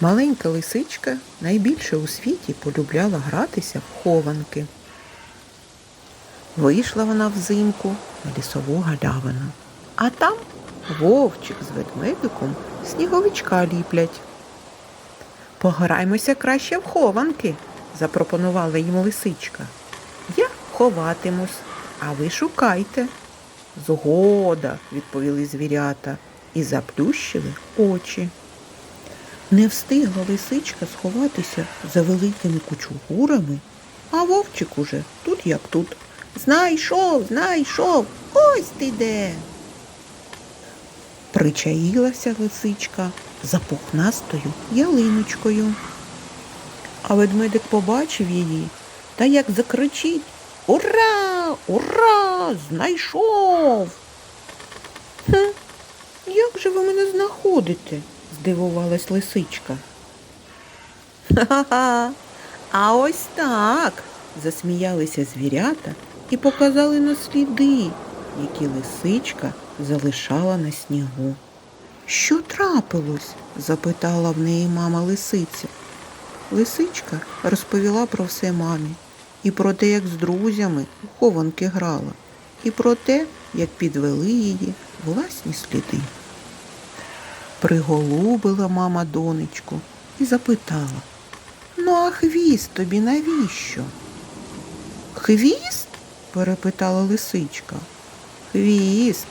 Маленька лисичка найбільше у світі полюбляла гратися в хованки. Вийшла вона взимку на лісову галявину, а там вовчик з ведмедиком сніговичка ліплять. Пограймося краще в хованки, запропонувала їм лисичка. Я ховатимусь, а ви шукайте. Згода, відповіли звірята і заплющили очі. Не встигла лисичка сховатися за великими кучугурами, а вовчик уже тут як тут. Знайшов, знайшов, ось ти де. Причаїлася лисичка за пухнастою ялиночкою. А ведмедик побачив її та як закричить Ура! Ура! Знайшов! Хм, як же ви мене знаходите? Здивувалась лисичка. Ха-ха, а ось так. засміялися звірята і показали на сліди, які лисичка залишала на снігу. Що трапилось? запитала в неї мама лисиця. Лисичка розповіла про все мамі, і про те, як з друзями хованки грала, і про те, як підвели її власні сліди. Приголубила мама донечку і запитала Ну, а хвіст тобі навіщо? Хвіст? перепитала лисичка. Хвіст.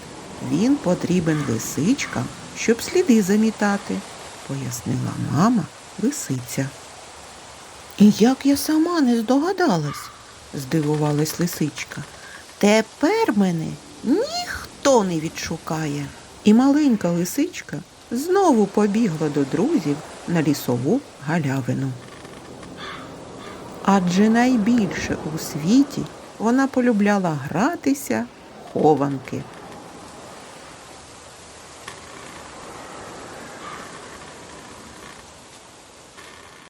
Він потрібен лисичкам, щоб сліди замітати, пояснила мама лисиця. І як я сама не здогадалась, здивувалась лисичка. Тепер мене ніхто не відшукає. І маленька лисичка знову побігла до друзів на лісову галявину. Адже найбільше у світі вона полюбляла гратися хованки.